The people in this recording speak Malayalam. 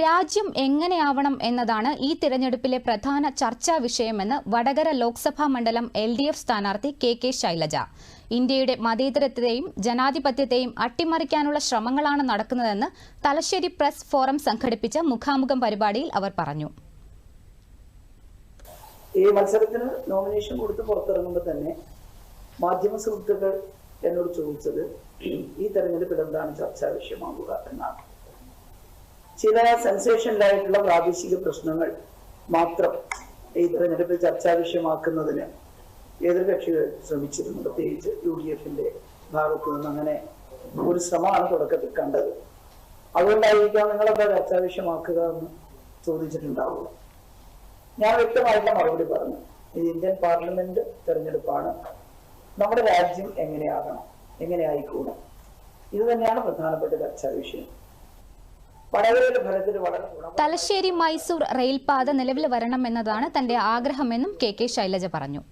രാജ്യം എങ്ങനെയാവണം എന്നതാണ് ഈ തിരഞ്ഞെടുപ്പിലെ പ്രധാന ചർച്ചാ വിഷയമെന്ന് വടകര ലോക്സഭാ മണ്ഡലം എൽ ഡി എഫ് സ്ഥാനാർത്ഥി കെ കെ ശൈലജ. ഇന്ത്യയുടെ മതേതരത്വത്തെയും ജനാധിപത്യത്തെയും അട്ടിമറിക്കാനുള്ള ശ്രമങ്ങളാണ് നടക്കുന്നതെന്ന് തലശ്ശേരി പ്രസ് ഫോറം സംഘടിപ്പിച്ച മുഖാമുഖം പരിപാടിയിൽ അവർ പറഞ്ഞു. ഈ മത്സരത്തിന് നോമിനേഷൻ കൊടുത്ത് പുറത്തിറങ്ങുമ്പോൾ തന്നെ മാധ്യമ സുഹൃത്തുക്കൾ എന്നോട് ചോദിച്ചത് ഈ തെരഞ്ഞെടുപ്പിൽ എന്താണ് ചർച്ചാ വിഷയമാകുക എന്നാണ്. ചില സെൻസേഷനിലായിട്ടുള്ള പ്രാദേശിക പ്രശ്നങ്ങൾ മാത്രം ഈ തെരഞ്ഞെടുപ്പ് ചർച്ചാ വിഷയമാക്കുന്നതിന് എതിർകക്ഷികൾ ശ്രമിച്ചിരുന്നു. പ്രത്യേകിച്ച് യു ഡി എഫിന്റെ ഭാഗത്തു നിന്ന് അങ്ങനെ ഒരു ശ്രമമാണ് തുടക്കത്തിൽ കണ്ടത്. അതുകൊണ്ടായിരിക്കാം നിങ്ങളെന്താ ചർച്ചാ വിഷയമാക്കുക എന്ന് ചോദിച്ചിട്ടുണ്ടാവുക. ഞാൻ വ്യക്തമായിട്ട് മറുപടി പറഞ്ഞു. ഇത് ഇന്ത്യൻ പാർലമെന്റ് തെരഞ്ഞെടുപ്പാണ്. നമ്മുടെ രാജ്യം എങ്ങനെയാകണം? എങ്ങനെ ആയിക്കൂടും ഇത് തന്നെയാണ് പ്രധാനപ്പെട്ട ചർച്ചാ വിഷയം തലശ്ശേരി മൈസൂർ റെയിൽപാത നിലവിൽ വരണമെന്നതാണ് തന്റെ ആഗ്രഹമെന്നും കെ കെ ശൈലജ പറഞ്ഞു.